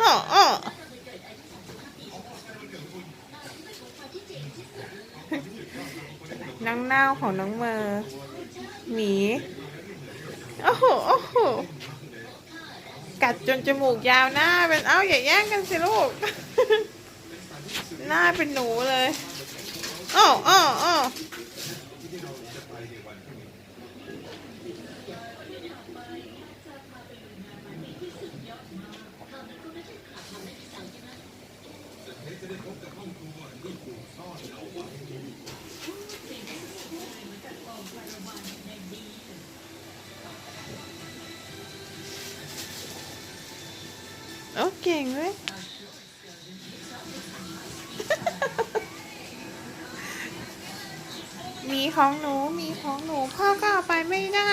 อ้ออ้อน้องเน่าของน้องเมอร์หมี โอ้โห โอ้โห กัดจนจมูกยาวหน้าเป็นเอ้าอย่าแย่งกันสิลูก หน้าเป็นหนูเลยอ้ออ้ออ้อ โอ้เก่งเลยมีของหนู มีของหนู พ่อก็เอาไปไม่ได้